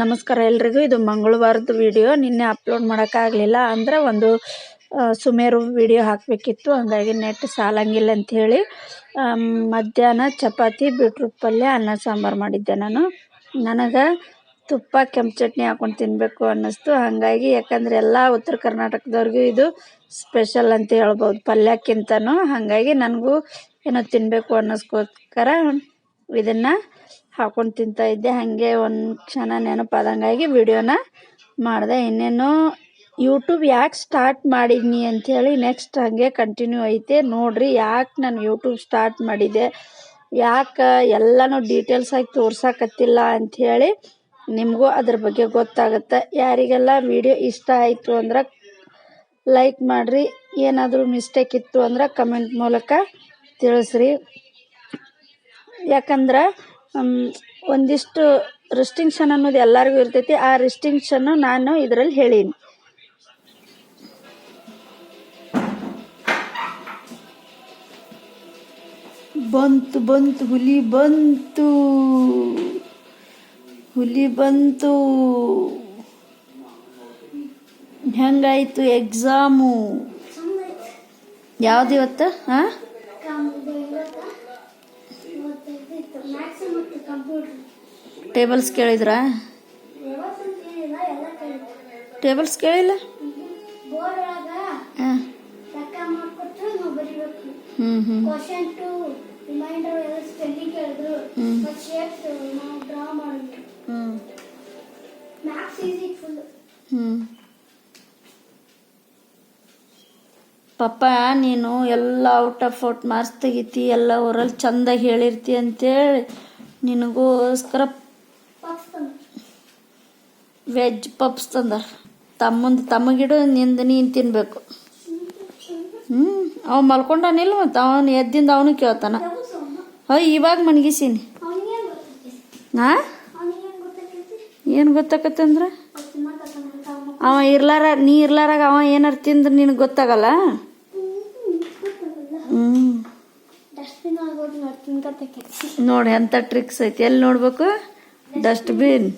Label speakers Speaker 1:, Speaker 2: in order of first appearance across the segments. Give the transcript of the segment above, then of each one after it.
Speaker 1: ನಮಸ್ಕಾರ ಎಲ್ರಿಗೂ. ಇದು ಮಂಗಳವಾರದ ವಿಡಿಯೋ ನಿನ್ನೆ ಅಪ್ಲೋಡ್ ಮಾಡೋಕ್ಕಾಗಲಿಲ್ಲ ಅಂದರೆ ಒಂದು ಸುಮೇರು ವಿಡಿಯೋ ಹಾಕಬೇಕಿತ್ತು. ಹಂಗಾಗಿ ನೆಟ್ ಸಾಲಂಗಿಲ್ಲ ಅಂಥೇಳಿ ಮಧ್ಯಾಹ್ನ ಚಪಾತಿ ಬೀಟ್ರೂಟ್ ಪಲ್ಯ, ಅನ್ನ ಸಾಂಬಾರು ಮಾಡಿದ್ದೆ ನಾನು. ನನಗೆ ತುಪ್ಪ, ಕೆಂಪು ಚಟ್ನಿ ಹಾಕ್ಕೊಂಡು ತಿನ್ನಬೇಕು ಅನ್ನಿಸ್ತು. ಹಾಗಾಗಿ ಯಾಕಂದರೆ ಎಲ್ಲ ಉತ್ತರ ಕರ್ನಾಟಕದವ್ರಿಗೂ ಇದು ಸ್ಪೆಷಲ್ ಅಂತ ಹೇಳ್ಬೋದು ಪಲ್ಯಕ್ಕಿಂತನೂ. ಹಾಗಾಗಿ ನನಗೂ ಏನೋ ತಿನ್ನಬೇಕು ಅನ್ನಿಸ್ಕೋಸ್ಕರ ಇದನ್ನು ಹಾಕ್ಕೊಂಡು ತಿಂತಾಯಿದ್ದೆ ಹಾಗೆ ಒಂದು ಕ್ಷಣ ನೆನಪಾದಂಗಾಗಿ ವಿಡಿಯೋನ ಮಾಡಿದೆ. ಇನ್ನೇನು ಯೂಟ್ಯೂಬ್ ಯಾಕೆ ಸ್ಟಾರ್ಟ್ ಮಾಡಿದ್ನಿ ಅಂಥೇಳಿ ನೆಕ್ಸ್ಟ್ ಹಾಗೆ ಕಂಟಿನ್ಯೂ ಐತೆ. ನೋಡಿರಿ ಯಾಕೆ ನಾನು ಯೂಟ್ಯೂಬ್ ಸ್ಟಾರ್ಟ್ ಮಾಡಿದೆ ಯಾಕೆ ಎಲ್ಲನೂ ಡೀಟೇಲ್ಸಾಗಿ ತೋರ್ಸಕತ್ತಿಲ್ಲ ಅಂಥೇಳಿ ನಿಮಗೂ ಅದ್ರ ಬಗ್ಗೆ ಗೊತ್ತಾಗುತ್ತೆ. ಯಾರಿಗೆಲ್ಲ ವಿಡಿಯೋ ಇಷ್ಟ ಆಯಿತು ಅಂದ್ರೆ ಲೈಕ್ ಮಾಡಿರಿ. ಏನಾದರೂ ಮಿಸ್ಟೇಕ್ ಇತ್ತು ಅಂದ್ರೆ ಕಮೆಂಟ್ ಮೂಲಕ ತಿಳಿಸ್ರಿ. ಯಾಕಂದ್ರೆ ಒಂದಿಷ್ಟು ರಿಸ್ಟಿಂಕ್ಷನ್ ಅನ್ನೋದು ಎಲ್ಲರಿಗೂ ಇರ್ತೈತಿ. ಆ ರಿಸ್ಟಿಂಕ್ಷನ್ನು ನಾನು ಇದರಲ್ಲಿ ಹೇಳೀನಿ. ಬಂತು ಬಂತು, ಹುಲಿ ಬಂತು. ಹುಲಿ ಬಂತು. ಹೆಂಗಾಯ್ತು ಎಕ್ಸಾಮು ಯಾವ್ದು ಇವತ್ತು ಹಾಂ ಟೇಬಲ್ಸ್ ಕೇಳಿದ್ರಾ? ಟೇಬಲ್ಸ್ ಕೇಳಿಲ್ಲ? ಹಾಂ. ಹ್ಞೂ ಹ್ಞೂ
Speaker 2: ಕ್ವಶನ್ ಟು ರಿಮೈಂಡರ್ ಎಲ್ಲ ಸ್ಪೆಲ್ಲಿಂಗ್ ಕೇಳಿದ್ರು
Speaker 1: ಹ್ಮ್.
Speaker 2: ಮತ್ತೆ ಶೇಪ್ಸ್ ನಾವು ಡ್ರಾ ಮಾಡಿದ್ವಿ
Speaker 1: ಹ್ಞೂ
Speaker 2: ಮ್ಯಾಥ್ಸ್ ಈಸಿ ಫುಲ್
Speaker 1: ಹ್ಞೂ ಪಪ್ಪ, ನೀನು ಎಲ್ಲ ಔಟ್ ಆಫ್ ಔಟ್ ಮಾರ್ಕ್ಸ್ ತೆಗಿತಿ, ಎಲ್ಲ ಊರಲ್ಲಿ ಚಂದ ಹೇಳಿರ್ತಿ ಅಂತೇಳಿ ನಿನಗೋಸ್ಕರ ವೆಜ್ ಪಪ್ಸ್ ತಂದಾರ. ತಮ್ಮಂದು ತಮ್ಮಗಿಡು ನಿಂದು ನೀನು ತಿನ್ನಬೇಕು ಹ್ಞೂ ಅವ ಮಲ್ಕೊಂಡಾನಿಲ್ಲ ಮತ್ತು ಅವನು ಎದ್ದಿಂದ ಅವನು ಕೇಳ್ತಾನ. ಹೋಯ್ ಇವಾಗ ಮನಗಿಸೀನಿ. ಹಾ ಏನು ಗೊತ್ತಾಕತ್ತೆ ಅಂದ್ರೆ?
Speaker 2: ಅವತ್ತು ಮಾತಾಡ್ತಾನೆ ತಾವು
Speaker 1: ಅವ ಇರ್ಲಾರ, ನೀ ಇರ್ಲಾರಾಗ ಅವ ಏನಾರು ತಿಂದ್ರೆ ನಿನಗೆ ಗೊತ್ತಾಗಲ್ಲ ಹ್ಞೂ
Speaker 2: ಡಸ್ಟ್ಬಿನ್ ಆಗೋದು ನೋಡಿ
Speaker 1: ಎಂಥ ಟ್ರಿಕ್ಸ್ ಐತಿ. ಎಲ್ಲಿ ನೋಡ್ಬೇಕು? ಡಸ್ಟ್ಬಿನ್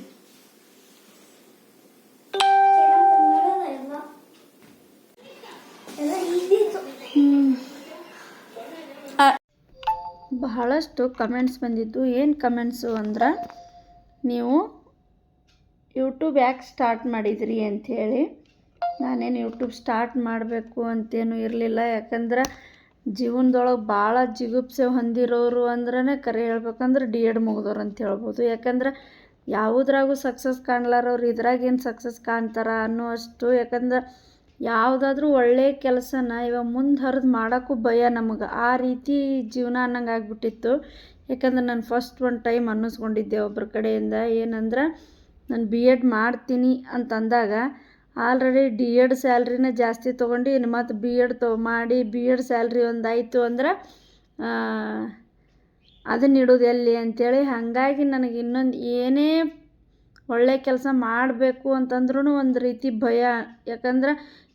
Speaker 1: ಬಹಳಷ್ಟು ಕಮೆಂಟ್ಸ್ ಬಂದಿದ್ದು. ಏನು ಕಮೆಂಟ್ಸು ಅಂದ್ರೆ, ನೀವು ಯೂಟ್ಯೂಬ್ ಯಾಕೆ ಸ್ಟಾರ್ಟ್ ಮಾಡಿದ್ರಿ ಅಂಥೇಳಿ ನಾನೇನು ಯೂಟ್ಯೂಬ್ ಸ್ಟಾರ್ಟ್ ಮಾಡಬೇಕು ಅಂತೇನು ಇರಲಿಲ್ಲ. ಯಾಕಂದ್ರೆ ಜೀವನದೊಳಗೆ ಭಾಳ ಜಿಗುಪ್ಸೆ ಹೊಂದಿರೋರು ಅಂದ್ರೇ ಕರೆ ಹೇಳ್ಬೇಕಂದ್ರೆ ಡಿ ಎಡ್ ಮುಗಿದವ್ರು ಅಂತ ಹೇಳ್ಬೋದು. ಯಾಕಂದ್ರೆ ಯಾವುದ್ರಾಗೂ ಸಕ್ಸಸ್ ಕಾಣ್ಲಾರವ್ರು ಇದ್ರಾಗೇನು ಸಕ್ಸಸ್ ಕಾಣ್ತಾರ ಅನ್ನುವಷ್ಟು ಯಾಕಂದ್ರೆ ಯಾವುದಾದ್ರೂ ಒಳ್ಳೆಯ ಕೆಲಸನ ಇವಾಗ ಮುಂದೆ ಹರಿದು ಮಾಡೋಕ್ಕೂ ಭಯ ನಮಗೆ. ಆ ರೀತಿ ಜೀವನ ಅನ್ನಂಗೆ ಆಗಿಬಿಟ್ಟಿತ್ತು. ಯಾಕಂದ್ರೆ ನಾನು ಫಸ್ಟ್ ಒಂದು ಟೈಮ್ ಅನ್ನಿಸ್ಕೊಂಡಿದ್ದೆ ಒಬ್ಬರ ಕಡೆಯಿಂದ. ಏನಂದ್ರೆ ನಾನು ಬಿ ಎಡ್ ಮಾಡ್ತೀನಿ ಅಂತಂದಾಗ ಆಲ್ರೆಡಿ ಡಿ ಎಡ್ ಸ್ಯಾಲ್ರಿನೇ ಜಾಸ್ತಿ ತೊಗೊಂಡು ಇನ್ನು ಮತ್ತು ಬಿ ಎಡ್ ತೊ, ಮಾಡಿ ಬಿ ಎಡ್ ಸ್ಯಾಲ್ರಿ ಒಂದು ಆಯಿತು ಅಂದ್ರೆ ಅದನ್ನ ಇಡೋದು ಎಲ್ಲಿ ಅಂಥೇಳಿ ಹಾಗಾಗಿ ನನಗೆ ಇನ್ನೊಂದು ಏನೇ ಒಳ್ಳೆ ಕೆಲಸ ಮಾಡಬೇಕು ಅಂತಂದ್ರೂ ಒಂದು ರೀತಿ ಭಯ. ಯಾಕಂದ್ರೆ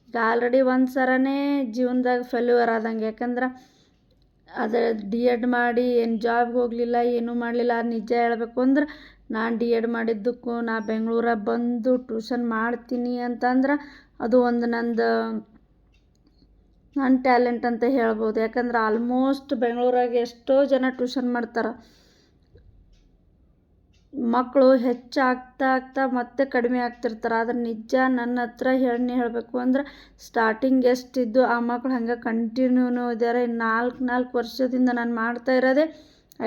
Speaker 1: ಈಗ ಆಲ್ರೆಡಿ ಒಂದು ಸರನೇ ಜೀವನದಾಗ ಫೇಲ್ಯೂರ್ ಆದಂಗೆ. ಯಾಕಂದ್ರೆ ಅದ ಡಿ ಎಡ್ ಮಾಡಿ ಏನು ಜಾಬ್ಗೆ ಹೋಗಲಿಲ್ಲ, ಏನೂ ಮಾಡಲಿಲ್ಲ ನಿಜ ಹೇಳಬೇಕು ಅಂದ್ರೆ ನಾನು ಡಿ ಎಡ್ ಮಾಡಿದ್ದಕ್ಕೂ ನಾ ಬೆಂಗ್ಳೂರಾಗ ಬಂದು ಟ್ಯೂಷನ್ ಮಾಡ್ತೀನಿ ಅಂತಂದ್ರೆ ಅದು ಒಂದು ನಂದು ನನ್ನ ಟ್ಯಾಲೆಂಟ್ ಅಂತ ಹೇಳ್ಬೋದು. ಯಾಕಂದ್ರೆ ಆಲ್ಮೋಸ್ಟ್ ಬೆಂಗ್ಳೂರಾಗ ಎಷ್ಟೋ ಜನ ಟ್ಯೂಷನ್ ಮಾಡ್ತಾರೆ. ಮಕ್ಕಳು ಹೆಚ್ಚಾಗ್ತಾ ಆಗ್ತಾ ಮತ್ತೆ ಕಡಿಮೆ ಆಗ್ತಿರ್ತಾರೆ. ಆದ್ರೆ ನಿಜ ನನ್ನ ಹತ್ರ ಹೇಳಿ ಹೇಳಬೇಕು ಅಂದ್ರೆ ಸ್ಟಾರ್ಟಿಂಗ್ ಎಷ್ಟಿದ್ದು ಆ ಮಕ್ಳು ಹಂಗೆ ಕಂಟಿನ್ಯೂನು ಇದ್ದಾರೆ ನಾಲ್ಕು ನಾಲ್ಕು ವರ್ಷದಿಂದ ನಾನು ಮಾಡ್ತಾ ಇರೋದೇ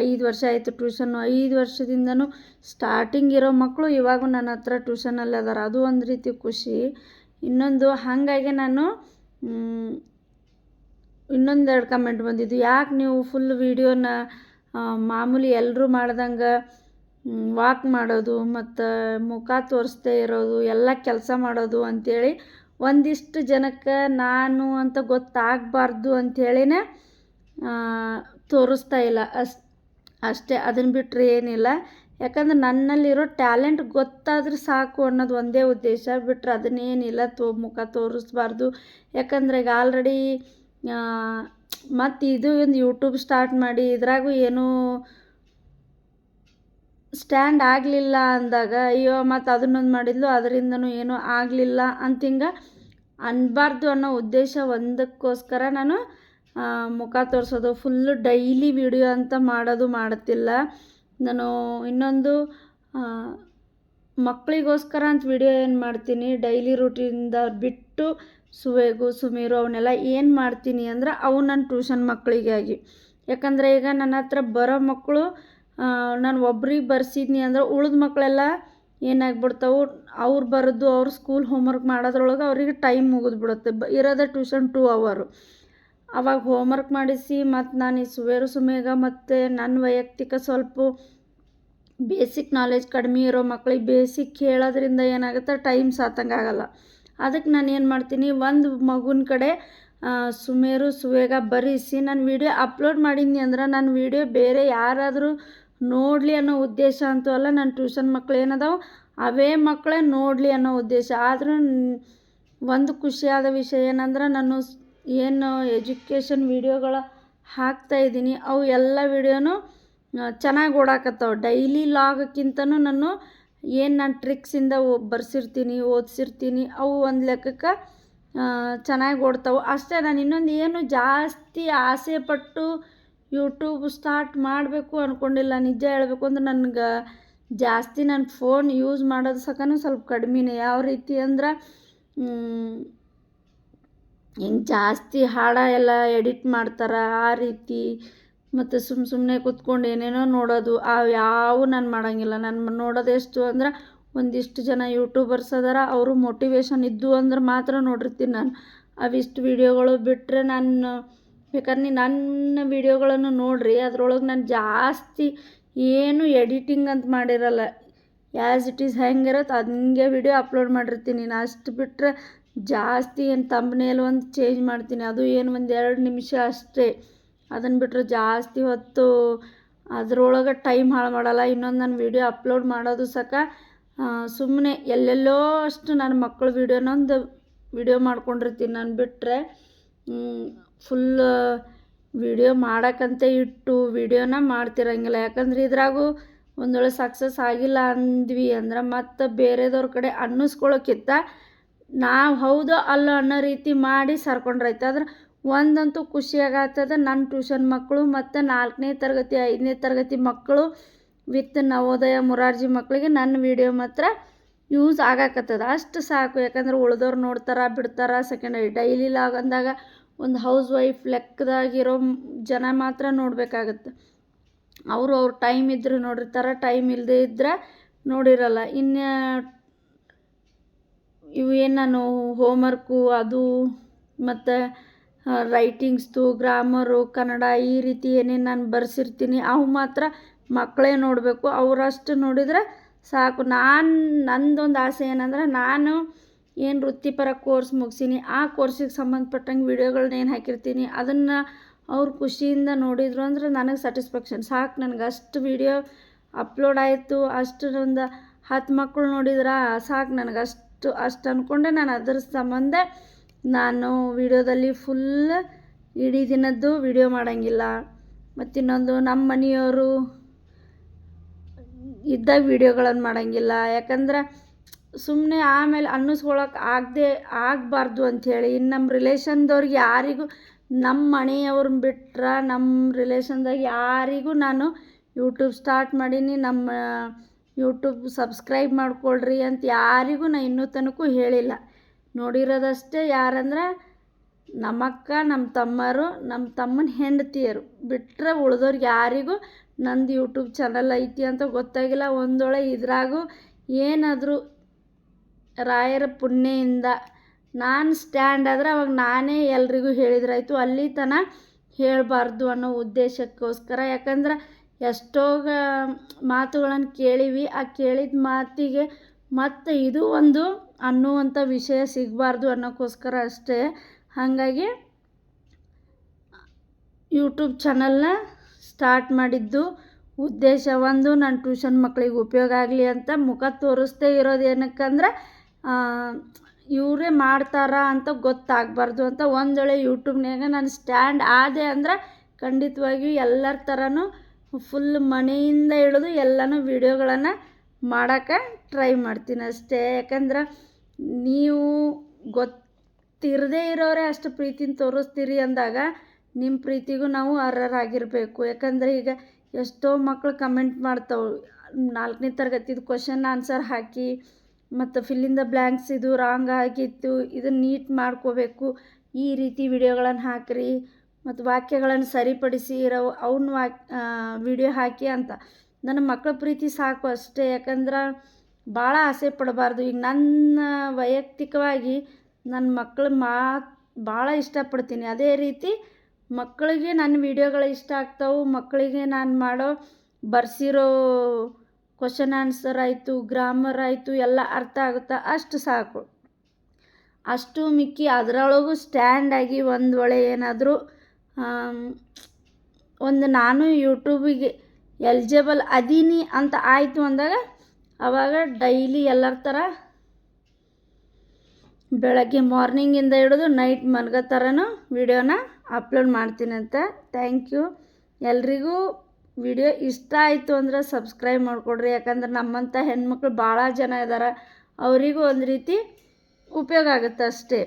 Speaker 1: ಐದು ವರ್ಷ ಆಯಿತು ಟ್ಯೂಷನ್ನು. ಐದು ವರ್ಷದಿಂದನೂ ಸ್ಟಾರ್ಟಿಂಗ್ ಇರೋ ಮಕ್ಕಳು ಇವಾಗೂ ನನ್ನ ಹತ್ರ ಟ್ಯೂಷನಲ್ಲಿ ಅದಾರ. ಅದು ಒಂದು ರೀತಿ ಖುಷಿ. ಇನ್ನೊಂದು, ಹಾಗಾಗಿ ನಾನು ಇನ್ನೊಂದೆರಡು ಕಮೆಂಟ್ ಬಂದಿದ್ದು. ಯಾಕೆ ನೀವು ಫುಲ್ ವೀಡಿಯೋನ ಮಾಮೂಲಿ ಎಲ್ಲರೂ ಮಾಡ್ದಂಗೆ ವಾಕ್ ಮಾಡೋದು ಮತ್ತು ಮುಖ ತೋರಿಸ್ದೇ ಇರೋದು, ಎಲ್ಲ ಕೆಲಸ ಮಾಡೋದು ಅಂಥೇಳಿ ಒಂದಿಷ್ಟು ಜನಕ್ಕೆ ನಾನು ಅಂತ ಗೊತ್ತಾಗಬಾರ್ದು ಅಂಥೇಳಿನೇ ತೋರಿಸ್ತಾ ಇಲ್ಲ. ಅಸ್ ಅಷ್ಟೇ ಅದನ್ನು ಬಿಟ್ಟರೆ ಏನಿಲ್ಲ. ಯಾಕಂದ್ರೆ ನನ್ನಲ್ಲಿರೋ ಟ್ಯಾಲೆಂಟ್ ಗೊತ್ತಾದ್ರೆ ಸಾಕು ಅನ್ನೋದು ಒಂದೇ ಉದ್ದೇಶ. ಬಿಟ್ಟರೆ ಅದನ್ನೇನಿಲ್ಲ, ತೋ, ಮುಖ ತೋರಿಸ್ಬಾರ್ದು. ಯಾಕಂದ್ರೆ ಈಗ ಆಲ್ರೆಡಿ ಮತ್ತು ಇದು ಒಂದು ಯೂಟ್ಯೂಬ್ ಸ್ಟಾರ್ಟ್ ಮಾಡಿ ಇದ್ರಾಗೂ ಏನೂ ಸ್ಟ್ಯಾಂಡ್ ಆಗಲಿಲ್ಲ ಅಂದಾಗ, ಅಯ್ಯೋ, ಮತ್ತು ಅದನ್ನೊಂದು ಮಾಡಿದ್ಲು, ಅದರಿಂದನೂ ಏನೂ ಆಗಲಿಲ್ಲ ಅಂತ ಹಿಂಗೆ ಅನ್ಬಾರ್ದು ಅನ್ನೋ ಉದ್ದೇಶ ಒಂದಕ್ಕೋಸ್ಕರ ನಾನು ಮುಖ ತೋರಿಸೋದು ಫುಲ್ಲು ಡೈಲಿ ವಿಡಿಯೋ ಅಂತ ಮಾಡೋದು ಮಾಡುತ್ತಿಲ್ಲ ನಾನು ಇನ್ನೊಂದು ಮಕ್ಕಳಿಗೋಸ್ಕರ ಅಂತ ವಿಡಿಯೋ ಏನು ಮಾಡ್ತೀನಿ ಡೈಲಿ ರೂಟೀನಿಂದ ಬಿಟ್ಟು ಸುವೆಗು, ಸುಮೀರು ಅವನ್ನೆಲ್ಲ ಏನು ಮಾಡ್ತೀನಿ ಅಂದ್ರೆ ಅವು ನನ್ನ ಟ್ಯೂಷನ್ ಮಕ್ಕಳಿಗಾಗಿ ಯಾಕಂದರೆ ಈಗ ನನ್ನ ಹತ್ರ ಬರೋ ಮಕ್ಕಳು ನಾನು ಒಬ್ರಿಗೆ ಬರ್ಸಿದ್ನಿ ಅಂದ್ರೆ ಉಳಿದ ಮಕ್ಕಳೆಲ್ಲ ಏನಾಗ್ಬಿಡ್ತಾವೆ, ಅವ್ರು ಬರೋದು ಅವ್ರ ಸ್ಕೂಲ್ ಹೋಮ್ವರ್ಕ್ ಮಾಡೋದ್ರೊಳಗೆ ಅವ್ರಿಗೆ ಟೈಮ್ ಮುಗಿದ್ಬಿಡುತ್ತೆ. ಬ, ಇರೋದೇ ಟ್ಯೂಷನ್ ಟೂ ಅವರು ಅವಾಗ ಹೋಮ್ವರ್ಕ್ ಮಾಡಿಸಿ, ಮತ್ತು ನಾನು ಈ ಸುವೇರು ಸುಮೇಗ ಮತ್ತು ನನ್ನ ವೈಯಕ್ತಿಕ ಸ್ವಲ್ಪ ಬೇಸಿಕ್ ನಾಲೆಜ್ ಕಡಿಮೆ ಇರೋ ಮಕ್ಳಿಗೆ ಬೇಸಿಕ್ ಹೇಳೋದ್ರಿಂದ ಏನಾಗುತ್ತೆ ಟೈಮ್ ಸಾತಂಗೆ ಆಗಲ್ಲ. ಅದಕ್ಕೆ ನಾನು ಏನು ಮಾಡ್ತೀನಿ, ಒಂದು ಮಗುನ ಕಡೆ ಸುಮೇರು ಸುವೇಗ ಬರೆಸಿ ನಾನು ವಿಡಿಯೋ ಅಪ್ಲೋಡ್ ಮಾಡಿದ್ನಿ ಅಂದ್ರೆ ನನ್ನ ವಿಡಿಯೋ ಬೇರೆ ಯಾರಾದರೂ ನೋಡಲಿ ಅನ್ನೋ ಉದ್ದೇಶ ಅಂತೂ ಅಲ್ಲ ನನ್ನ ಟ್ಯೂಷನ್ ಮಕ್ಳು ಏನದಾವ, ಅವೇ ಮಕ್ಕಳೇ ನೋಡಲಿ ಅನ್ನೋ ಉದ್ದೇಶ. ಆದರೂ ಒಂದು ಖುಷಿಯಾದ ವಿಷಯ ಏನಂದ್ರೆ ನಾನು ಏನು ಎಜುಕೇಷನ್ ವೀಡಿಯೋಗಳು ಹಾಕ್ತಾ ಇದ್ದೀನಿ. ಅವು ಎಲ್ಲ ವೀಡಿಯೋನು ಚೆನ್ನಾಗಿ ಓಡಾಕತ್ತವೆ. ಡೈಲಿ ಲಾಗಕ್ಕಿಂತನೂ ನಾನು ಏನು ನಾನು ಟ್ರಿಕ್ಸಿಂದ ಬರ್ಸಿರ್ತೀನಿ, ಓದಿಸಿರ್ತೀನಿ, ಅವು ಒಂದು ಲೆಕ್ಕಕ್ಕೆ ಚೆನ್ನಾಗಿ ಓಡ್ತಾವೆ. ಅಷ್ಟೇ, ನಾನು ಇನ್ನೊಂದು ಏನು ಜಾಸ್ತಿ ಆಸೆ ಪಟ್ಟು ಯೂಟ್ಯೂಬ್ ಸ್ಟಾರ್ಟ್ ಮಾಡಬೇಕು ಅಂದ್ಕೊಂಡಿಲ್ಲ ನಿಜ ಹೇಳಬೇಕು ಅಂದ್ರೆ ನನಗೆ ಜಾಸ್ತಿ ನಾನು ಫೋನ್ ಯೂಸ್ ಮಾಡೋದು ಸಕನೂ ಸ್ವಲ್ಪ ಕಡಿಮೆನೇ. ಯಾವ ರೀತಿ ಅಂದ್ರೆ ಹಿಂಗೆ ಜಾಸ್ತಿ ಹಾಡ ಎಲ್ಲ ಎಡಿಟ್ ಮಾಡ್ತಾರೆ ಆ ರೀತಿ. ಮತ್ತು ಸುಮ್ಮ ಸುಮ್ಮನೆ ಕೂತ್ಕೊಂಡು ಏನೇನೋ ನೋಡೋದು. ಅವು ಯಾವು ನಾನು ಮಾಡೋಂಗಿಲ್ಲ. ನಾನು ನೋಡೋದು ಎಷ್ಟು ಅಂದ್ರೆ ಒಂದಿಷ್ಟು ಜನ ಯೂಟ್ಯೂಬರ್ಸ್ ಅದಾರ. ಅವರು ಮೋಟಿವೇಶನ್ ಇದ್ದು ಅಂದ್ರೆ ಮಾತ್ರ ನೋಡಿರ್ತೀನಿ ನಾನು. ಅವಿಷ್ಟು ವಿಡಿಯೋಗಳು ಬಿಟ್ಟರೆ ನಾನು, ಬೇಕಾದ್ರೆ ನನ್ನ ವಿಡಿಯೋಗಳನ್ನು ನೋಡಿರಿ. ಅದ್ರೊಳಗೆ ನಾನು ಜಾಸ್ತಿ ಏನು ಎಡಿಟಿಂಗ್ ಅಂತ ಮಾಡಿರಲ್ಲ. ಆ್ಯಸ್ ಇಟ್ ಈಸ್ ಹೆಂಗಿರತ್ತೆ ಹಂಗೆ ವಿಡಿಯೋ ಅಪ್ಲೋಡ್ ಮಾಡಿರ್ತೀನಿ. ನಾನು ಅಷ್ಟು ಬಿಟ್ಟರೆ ಜಾಸ್ತಿ ಏನು ತಮ್ಮನೇಲಿ ಒಂದು ಚೇಂಜ್ ಮಾಡ್ತೀನಿ. ಅದು ಏನು ಒಂದು ಎರಡು ನಿಮಿಷ ಅಷ್ಟೇ. ಅದನ್ನು ಬಿಟ್ಟರೆ ಜಾಸ್ತಿ ಹೊತ್ತು ಅದರೊಳಗೆ ಟೈಮ್ ಹಾಳು ಮಾಡಲ್ಲ. ಇನ್ನೊಂದು ನಾನು ವಿಡಿಯೋ ಅಪ್ಲೋಡ್ ಮಾಡೋದು ಸಕ ಸುಮ್ಮನೆ ಎಲ್ಲೆಲ್ಲೋ ಅಷ್ಟು ನನ್ನ ಮಕ್ಕಳ ವಿಡಿಯೋನೊಂದು ವಿಡಿಯೋ ಮಾಡ್ಕೊಂಡಿರ್ತೀನಿ. ನಾನು ಬಿಟ್ಟರೆ ಫುಲ್ ವಿಡಿಯೋ ಮಾಡೋಕ್ಕಂತ ಇಟ್ಟು ವಿಡಿಯೋನ ಮಾಡ್ತಿರಂಗಿಲ್ಲ. ಯಾಕಂದ್ರೆ ಇದ್ರಾಗೂ ಒಂದೊಳ್ಳೆ ಸಕ್ಸಸ್ ಆಗಿಲ್ಲ ಅಂದ್ವಿ ಅಂದ್ರೆ ಮತ್ತು ಬೇರೆದವ್ರ ಕಡೆ ಅನ್ನಿಸ್ಕೊಳ್ಳೋಕ್ಕಿಂತ ನಾವು ಹೌದೋ ಅಲ್ಲೋ ಅನ್ನೋ ರೀತಿ ಮಾಡಿ ಸರ್ಕೊಂಡ್ರೈತೆ ಆದ್ರೆ ಒಂದಂತೂ ಖುಷಿಯಾಗತ್ತದ ನನ್ನ ಟ್ಯೂಷನ್ ಮಕ್ಕಳು ಮತ್ತು ನಾಲ್ಕನೇ ತರಗತಿ, ಐದನೇ ತರಗತಿ ಮಕ್ಕಳು ವಿತ್ ನವೋದಯ ಮುರಾರ್ಜಿ ಮಕ್ಕಳಿಗೆ ನನ್ನ ವಿಡಿಯೋ ಮಾತ್ರ ಯೂಸ್ ಆಗಾಕತ್ತದ. ಅಷ್ಟು ಸಾಕು. ಯಾಕಂದ್ರೆ ಉಳ್ದವ್ರು ನೋಡ್ತಾರ, ಬಿಡ್ತಾರ. ಸೆಕೆಂಡರಿ ಡೈಲಿ ಲಾಗ್ ಅಂದಾಗ ಒಂದು ಹೌಸ್ ವೈಫ್ ಲೆಕ್ಕದಾಗಿರೋ ಜನ ಮಾತ್ರ ನೋಡಬೇಕಾಗತ್ತೆ. ಅವರು ಅವ್ರ ಟೈಮ್ ಇದ್ರೆ ನೋಡಿರ್ತಾರೆ, ಟೈಮ್ ಇಲ್ಲದೆ ಇದ್ದರೆ ನೋಡಿರಲ್ಲ. ಇನ್ನು ಇವು ಏನು ನಾನು ಹೋಮ್ವರ್ಕು ಅದು ಮತ್ತು ರೈಟಿಂಗ್ಸ್ದು ಗ್ರಾಮರು ಕನ್ನಡ ಈ ರೀತಿ ಏನೇನು ನಾನು ಬರ್ಸಿರ್ತೀನಿ, ಅವು ಮಾತ್ರ ಮಕ್ಕಳೇ ನೋಡಬೇಕು. ಅವರಷ್ಟು ನೋಡಿದರೆ ಸಾಕು. ನಾನು, ನಂದೊಂದು ಆಸೆ ಏನಂದ್ರೆ ನಾನು ಏನು ವೃತ್ತಿಪರ ಕೋರ್ಸ್ ಮುಗಿಸೀನಿ, ಆ ಕೋರ್ಸಿಗೆ ಸಂಬಂಧಪಟ್ಟಂಗೆ ವೀಡಿಯೋಗಳನ್ನ ಏನು ಹಾಕಿರ್ತೀನಿ, ಅದನ್ನು ಅವ್ರು ಖುಷಿಯಿಂದ ನೋಡಿದ್ರು ಅಂದ್ರೆ ನನಗೆ ಸ್ಯಾಟಿಸ್ಫ್ಯಾಕ್ಷನ್ ಸಾಕು ನನಗೆ ಅಷ್ಟು ವಿಡಿಯೋ ಅಪ್ಲೋಡ್ ಆಯಿತು, ಅಷ್ಟು ಒಂದು ಹತ್ತು ಮಕ್ಕಳು ನೋಡಿದ್ರೆ, ಸಾಕು ನನಗೆ ಅಷ್ಟು ಅಷ್ಟು ಅಂದ್ಕೊಂಡೆ ನಾನು ಅದರ ಸಂಬಂಧ ನಾನು ವಿಡಿಯೋದಲ್ಲಿ ಫುಲ್ ಇಡೀ ದಿನದ್ದು ವಿಡಿಯೋ ಮಾಡೋಂಗಿಲ್ಲ. ಮತ್ತಿನ್ನೊಂದು ನಮ್ಮ ಮನೆಯವರು ಇದ್ದಾಗ ವಿಡಿಯೋಗಳನ್ನು ಮಾಡೋಂಗಿಲ್ಲ. ಯಾಕಂದ್ರೆ ಸುಮ್ಮನೆ ಆಮೇಲೆ ಅನ್ನಿಸ್ಕೊಳಕ್ಕೆ ಆಗದೆ ಆಗಬಾರ್ದು ಅಂಥೇಳಿ ಇನ್ನು ನಮ್ಮ ರಿಲೇಷನ್ದವ್ರಿಗೆ ಯಾರಿಗೂ ನಮ್ಮ ಮನೆಯವ್ರನ್ನ ಬಿಟ್ರೆ ನಮ್ಮ ರಿಲೇಷನ್ದಾಗ ಯಾರಿಗೂ ನಾನು ಯೂಟ್ಯೂಬ್ ಸ್ಟಾರ್ಟ್ ಮಾಡೀನಿ. ನಮ್ಮ ಯೂಟ್ಯೂಬ್ ಸಬ್ಸ್ಕ್ರೈಬ್ ಮಾಡ್ಕೊಳ್ರಿ ಅಂತ ಯಾರಿಗೂ ನಾ ಇನ್ನೂ ತನಕ ಹೇಳಿಲ್ಲ. ನೋಡಿರೋದಷ್ಟೇ ಯಾರಂದ್ರೆ ನಮ್ಮಕ್ಕ ನಮ್ಮ ತಮ್ಮರು, ನಮ್ಮ ತಮ್ಮನ ಹೆಂಡತಿಯರು. ಬಿಟ್ಟರೆ ಉಳ್ದವ್ರಿಗೆ ಯಾರಿಗೂ ನಂದು ಯೂಟ್ಯೂಬ್ ಚಾನಲ್ ಐತಿ ಅಂತ ಗೊತ್ತಾಗಿಲ್ಲ. ಒಂದೊಳೆ ಇದ್ರಾಗೂ ಏನಾದರೂ ರಾಯರ ಪುಣ್ಯದಿಂದ ನಾನು ಸ್ಟ್ಯಾಂಡ್ ಆದ್ರೆ ಅವಾಗ ನಾನೇ ಎಲ್ರಿಗೂ ಹೇಳಿದ್ರಾಯ್ತು. ಅಲ್ಲಿ ತನ ಹೇಳಬಾರ್ದು ಅನ್ನೋ ಉದ್ದೇಶಕ್ಕೋಸ್ಕರ. ಯಾಕಂದ್ರೆ ಎಷ್ಟೋ ಮಾತುಗಳನ್ನು ಕೇಳೀವಿ. ಆ ಕೇಳಿದ ಮಾತಿಗೆ ಮತ್ತು ಇದು ಒಂದು ಅನ್ನುವಂಥ ವಿಷಯ ಸಿಗಬಾರ್ದು ಅನ್ನೋಕ್ಕೋಸ್ಕರ ಅಷ್ಟೇ. ಹಾಗಾಗಿ ಯೂಟ್ಯೂಬ್ ಚಾನಲ್ನ ಸ್ಟಾರ್ಟ್ ಮಾಡಿದ್ದು ಉದ್ದೇಶ ಒಂದು, ನನ್ನ ಟ್ಯೂಷನ್ ಮಕ್ಕಳಿಗೆ ಉಪಯೋಗ ಆಗಲಿ ಅಂತ ಮುಖ ತೋರಿಸ್ದೇ ಇರೋದು ಏನಕ್ಕಂದ್ರೆ ಇವರೇ ಮಾಡ್ತಾರ ಅಂತ ಗೊತ್ತಾಗಬಾರ್ದು ಅಂತ ಒಂದು ವೇಳೆ ಯೂಟ್ಯೂಬ್ನಾಗ ನಾನು ಸ್ಟ್ಯಾಂಡ್ ಆದೆ ಅಂದ್ರೆ ಖಂಡಿತವಾಗಿಯೂ ಎಲ್ಲರ ಥರನೂ ಫುಲ್ ಮನೆಯಿಂದ ಹಿಡಿದು ಎಲ್ಲನೂ ವಿಡಿಯೋಗಳನ್ನು ಮಾಡೋಕ್ಕೆ ಟ್ರೈ ಮಾಡ್ತೀನಿ ಅಷ್ಟೇ. ಯಾಕಂದ್ರೆ ನೀವು ಗೊತ್ತಿರದೇ ಇರೋರೇ ಅಷ್ಟು ಪ್ರೀತಿನ ತೋರಿಸ್ತೀರಿ ಅಂದಾಗ ನಿಮ್ಮ ಪ್ರೀತಿಗೂ ನಾವು ಅರ್ಹರಾಗಿರಬೇಕು. ಯಾಕಂದರೆ ಈಗ ಎಷ್ಟೋ ಮಕ್ಕಳು ಕಮೆಂಟ್ ಮಾಡ್ತಾವೆ. ನಾಲ್ಕನೇ ತರಗತಿದು ಕ್ವಶನ್ ಆನ್ಸರ್ ಹಾಕಿ, ಮತ್ತು ಫಿಲ್ಲಿಂದ ಬ್ಲ್ಯಾಂಕ್ಸ್ ಇದು ರಾಂಗ್ ಆಗಿತ್ತು ಇದನ್ನು ನೀಟ್ ಮಾಡ್ಕೋಬೇಕು. ಈ ರೀತಿ ವಿಡಿಯೋಗಳನ್ನು ಹಾಕಿರಿ. ಮತ್ತು ವಾಕ್ಯಗಳನ್ನು ಸರಿಪಡಿಸಿ ಇರೋ ಅವನ್ನ ವಾಕ್ ವಿಡಿಯೋ ಹಾಕಿ ಅಂತ. ನನ್ನ ಮಕ್ಕಳ ಪ್ರೀತಿ ಸಾಕು ಅಷ್ಟೇ, ಯಾಕಂದ್ರೆ ಭಾಳ ಆಸೆ ಪಡಬಾರ್ದು. ಈಗ ನನ್ನ ವೈಯಕ್ತಿಕವಾಗಿ ನನ್ನ ಮಕ್ಕಳ ಮಾತು ಭಾಳ ಇಷ್ಟಪಡ್ತೀನಿ. ಅದೇ ರೀತಿ ಮಕ್ಕಳಿಗೆ ನನ್ನ ವಿಡಿಯೋಗಳು ಇಷ್ಟ ಆಗ್ತಾವೆ ಮಕ್ಕಳಿಗೆ ನಾನು ಮಾಡೋ ಬರ್ಸಿರೋ ಕ್ವಶನ್ ಆನ್ಸರ್ ಆಯಿತು ಗ್ರಾಮರ್ ಆಯಿತು, ಎಲ್ಲ ಅರ್ಥ ಆಗುತ್ತಾ ಅಷ್ಟು ಸಾಕು. ಅಷ್ಟು ಮಿಕ್ಕಿ ಅದರೊಳಗೂ ಸ್ಟ್ಯಾಂಡ್ ಆಗಿ ಒಂದು ಒಳ್ಳೆ ಏನಾದರೂ ಒಂದು ನಾನು ಯೂಟ್ಯೂಬಿಗೆ ಎಲಿಜಿಬಲ್ ಅದೀನಿ ಅಂತ ಆಯಿತು ಅಂದಾಗ ಅವಾಗ ಡೈಲಿ ಎಲ್ಲರ ಥರ ಬೆಳಗ್ಗೆ ಮಾರ್ನಿಂಗಿಂದ ಹಿಡಿದು ನೈಟ್ ಮಲಗೋ ಥರನೂ ವಿಡಿಯೋನ ಅಪ್ಲೋಡ್ ಮಾಡ್ತೀನಿ ಅಂತ. ಥ್ಯಾಂಕ್ ಯು ಎಲ್ರಿಗೂ ವಿಡಿಯೋ ಇಷ್ಟ ಆಯಿತು ಅಂದ್ರೆ ಸಬ್ಸ್ಕ್ರೈಬ್ ಮಾಡಿಕೊಡ್ರಿ. ಯಾಕಂದ್ರೆ ನಮ್ಮಂಥ ಹೆಣ್ಮಕ್ಳು ಭಾಳ ಜನ ಇದ್ದಾರೆ ಅವರಿಗೂ ಒಂದು ರೀತಿ ಉಪಯೋಗ ಆಗುತ್ತೆ ಅಷ್ಟೇ.